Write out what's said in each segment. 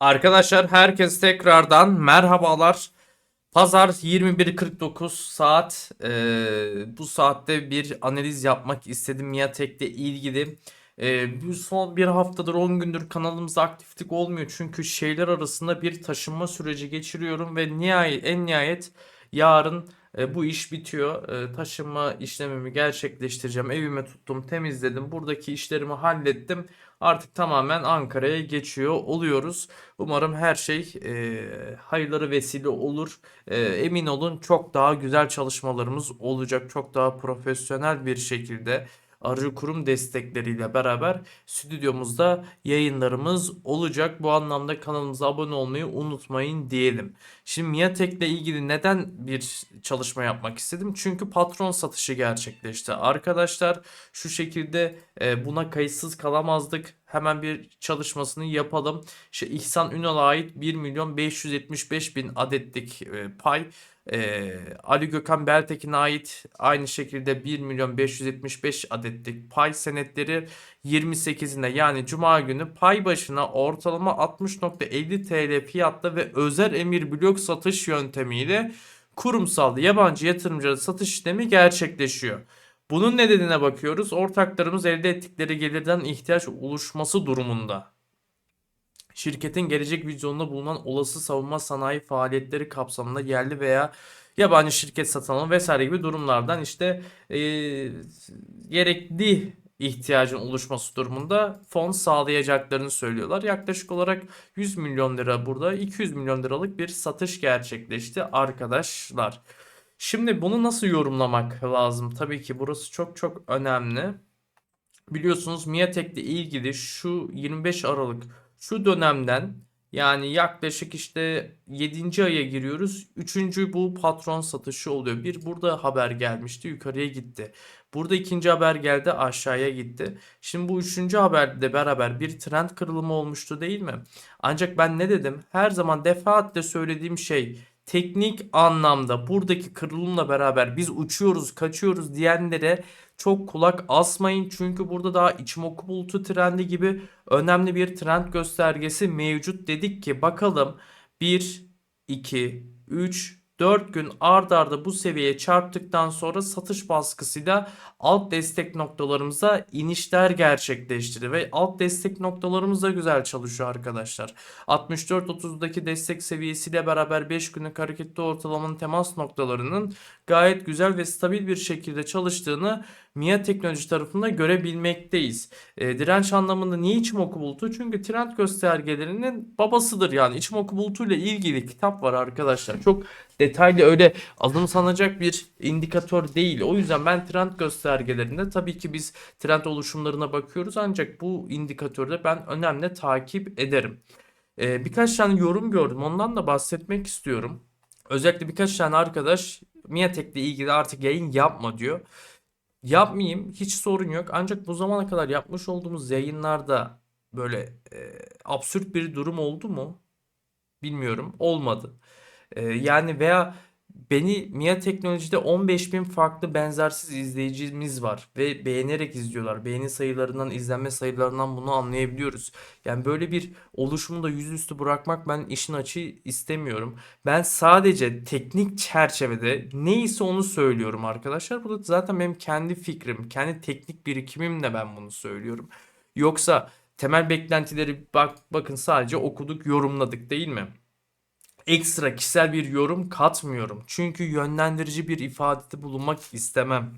Arkadaşlar herkes tekrardan merhabalar. Pazar 21.49 saat. Ee, bu saatte bir analiz yapmak istedim Miatek'le ilgili. Ee, bu son bir haftadır 10 gündür kanalımızda aktiflik olmuyor. Çünkü şeyler arasında bir taşınma süreci geçiriyorum ve nihayet en nihayet yarın e, bu iş bitiyor. E, taşınma işlemimi gerçekleştireceğim. Evime tuttum, temizledim. Buradaki işlerimi hallettim. Artık tamamen Ankara'ya geçiyor oluyoruz. Umarım her şey e, hayırlara vesile olur. E, emin olun çok daha güzel çalışmalarımız olacak. Çok daha profesyonel bir şekilde aracı kurum destekleriyle beraber stüdyomuzda yayınlarımız olacak. Bu anlamda kanalımıza abone olmayı unutmayın diyelim. Şimdi Miatek ile ilgili neden bir çalışma yapmak istedim? Çünkü patron satışı gerçekleşti. Arkadaşlar şu şekilde e, buna kayıtsız kalamazdık. Hemen bir çalışmasını yapalım. İşte İhsan Ünal'a ait 1 milyon 575 bin adetlik e, pay. E, Ali Gökhan Beltekin'e ait aynı şekilde 1 milyon 575 adetlik pay senetleri 28'inde yani Cuma günü pay başına ortalama 60.50 TL fiyatta ve özel emir blok satış yöntemiyle kurumsal yabancı yatırımcılara satış işlemi gerçekleşiyor. Bunun nedenine bakıyoruz. Ortaklarımız elde ettikleri gelirden ihtiyaç oluşması durumunda. Şirketin gelecek vizyonunda bulunan olası savunma sanayi faaliyetleri kapsamında yerli veya yabancı şirket satın alma vesaire gibi durumlardan işte e, gerekli ihtiyacın oluşması durumunda fon sağlayacaklarını söylüyorlar. Yaklaşık olarak 100 milyon lira burada 200 milyon liralık bir satış gerçekleşti arkadaşlar. Şimdi bunu nasıl yorumlamak lazım? Tabii ki burası çok çok önemli. Biliyorsunuz Miatek ile ilgili şu 25 Aralık şu dönemden yani yaklaşık işte 7. aya giriyoruz. 3. bu patron satışı oluyor. Bir burada haber gelmişti yukarıya gitti. Burada ikinci haber geldi aşağıya gitti. Şimdi bu üçüncü haberde beraber bir trend kırılımı olmuştu değil mi? Ancak ben ne dedim? Her zaman defaatle söylediğim şey teknik anlamda buradaki kırılımla beraber biz uçuyoruz, kaçıyoruz diyenlere çok kulak asmayın. Çünkü burada daha içimoku bulutu trendi gibi önemli bir trend göstergesi mevcut. Dedik ki bakalım 1, 2, 3, 4 gün ard arda bu seviyeye çarptıktan sonra satış baskısıyla alt destek noktalarımıza inişler gerçekleştirdi ve alt destek noktalarımız da güzel çalışıyor arkadaşlar. 64.30'daki destek seviyesiyle beraber 5 günlük hareketli ortalamanın temas noktalarının gayet güzel ve stabil bir şekilde çalıştığını MIA Teknoloji tarafında görebilmekteyiz. E, direnç anlamında niye Ichimoku bulutu? Çünkü trend göstergelerinin babasıdır yani. Ichimoku bulutu ile ilgili kitap var arkadaşlar. Çok detaylı öyle alımsanacak bir indikatör değil. O yüzden ben trend göstergelerinde tabii ki biz trend oluşumlarına bakıyoruz ancak bu indikatörde ben önemli takip ederim. E, birkaç tane yorum gördüm. Ondan da bahsetmek istiyorum. Özellikle birkaç tane arkadaş Miatek ile ilgili artık yayın yapma diyor. Yapmayayım hiç sorun yok. Ancak bu zamana kadar yapmış olduğumuz yayınlarda böyle e, absürt bir durum oldu mu? Bilmiyorum. Olmadı. E, yani veya beni Mia Teknoloji'de 15 bin farklı benzersiz izleyicimiz var ve beğenerek izliyorlar. Beğeni sayılarından, izlenme sayılarından bunu anlayabiliyoruz. Yani böyle bir oluşumu da yüzüstü bırakmak ben işin açığı istemiyorum. Ben sadece teknik çerçevede neyse onu söylüyorum arkadaşlar. Bu da zaten benim kendi fikrim, kendi teknik birikimimle ben bunu söylüyorum. Yoksa temel beklentileri bak bakın sadece okuduk, yorumladık değil mi? Ekstra kişisel bir yorum katmıyorum. Çünkü yönlendirici bir ifadede bulunmak istemem.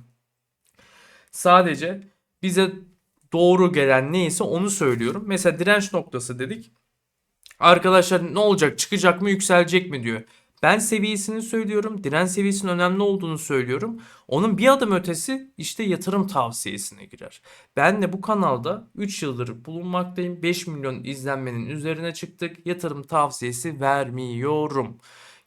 Sadece bize doğru gelen neyse onu söylüyorum. Mesela direnç noktası dedik. Arkadaşlar ne olacak? Çıkacak mı, yükselecek mi diyor. Ben seviyesini söylüyorum. Direnç seviyesinin önemli olduğunu söylüyorum. Onun bir adım ötesi işte yatırım tavsiyesine girer. Ben de bu kanalda 3 yıldır bulunmaktayım. 5 milyon izlenmenin üzerine çıktık. Yatırım tavsiyesi vermiyorum.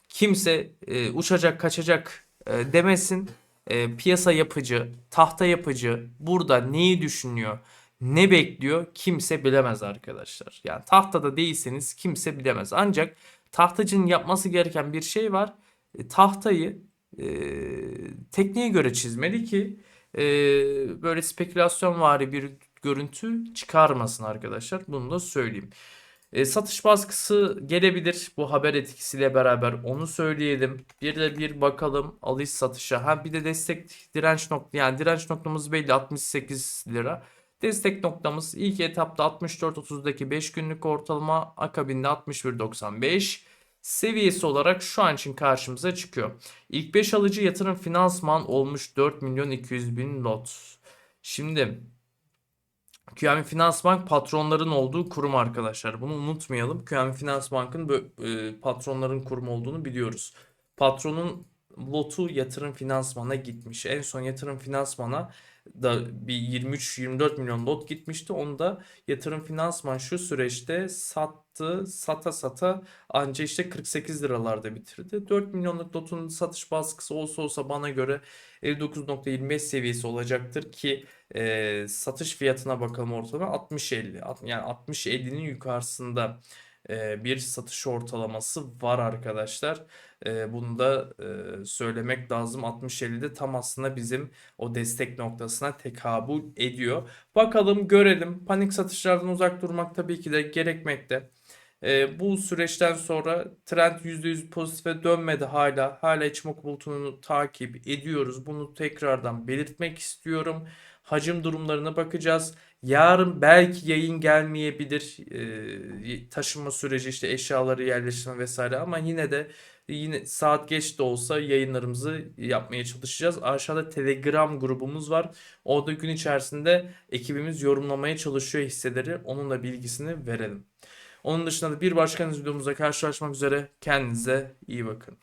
Kimse e, uçacak kaçacak e, demesin. E, piyasa yapıcı, tahta yapıcı burada neyi düşünüyor? ne bekliyor kimse bilemez arkadaşlar. Yani tahtada değilseniz kimse bilemez. Ancak tahtacının yapması gereken bir şey var. E, tahtayı e, tekniğe göre çizmeli ki e, böyle spekülasyon vari bir görüntü çıkarmasın arkadaşlar. Bunu da söyleyeyim. E, satış baskısı gelebilir bu haber etkisiyle beraber onu söyleyelim. Bir de bir bakalım alış satışa. Ha bir de destek direnç nokta yani direnç noktamız belli 68 lira. Destek noktamız ilk etapta 64.30'daki 5 günlük ortalama akabinde 61.95 seviyesi olarak şu an için karşımıza çıkıyor. İlk 5 alıcı yatırım finansman olmuş 4 milyon 200 bin lot. Şimdi QNB Finansbank patronların olduğu kurum arkadaşlar. Bunu unutmayalım. QNB Finansbank'ın bö- e, patronların kurumu olduğunu biliyoruz. Patronun lotu yatırım finansmana gitmiş. En son yatırım finansmana da bir 23-24 milyon lot gitmişti. Onu da yatırım finansman şu süreçte sattı, sata sata anca işte 48 liralarda bitirdi. 4 milyonluk lotun satış baskısı olsa olsa bana göre 59.25 seviyesi olacaktır ki e, satış fiyatına bakalım ortalama 60-50 Alt- yani 60-50'nin yukarısında bir satış ortalaması var arkadaşlar. Bunu da söylemek lazım. 60-50'de tam aslında bizim o destek noktasına tekabül ediyor. Bakalım görelim. Panik satışlardan uzak durmak tabii ki de gerekmekte. E, bu süreçten sonra trend %100 pozitife dönmedi hala. Hala içmok bulutunu takip ediyoruz. Bunu tekrardan belirtmek istiyorum. Hacim durumlarına bakacağız. Yarın belki yayın gelmeyebilir. E, taşınma süreci işte eşyaları yerleştirme vesaire ama yine de yine saat geç de olsa yayınlarımızı yapmaya çalışacağız. Aşağıda Telegram grubumuz var. Orada gün içerisinde ekibimiz yorumlamaya çalışıyor hisseleri. Onun da bilgisini verelim. Onun dışında da bir başka videomuzda karşılaşmak üzere. Kendinize iyi bakın.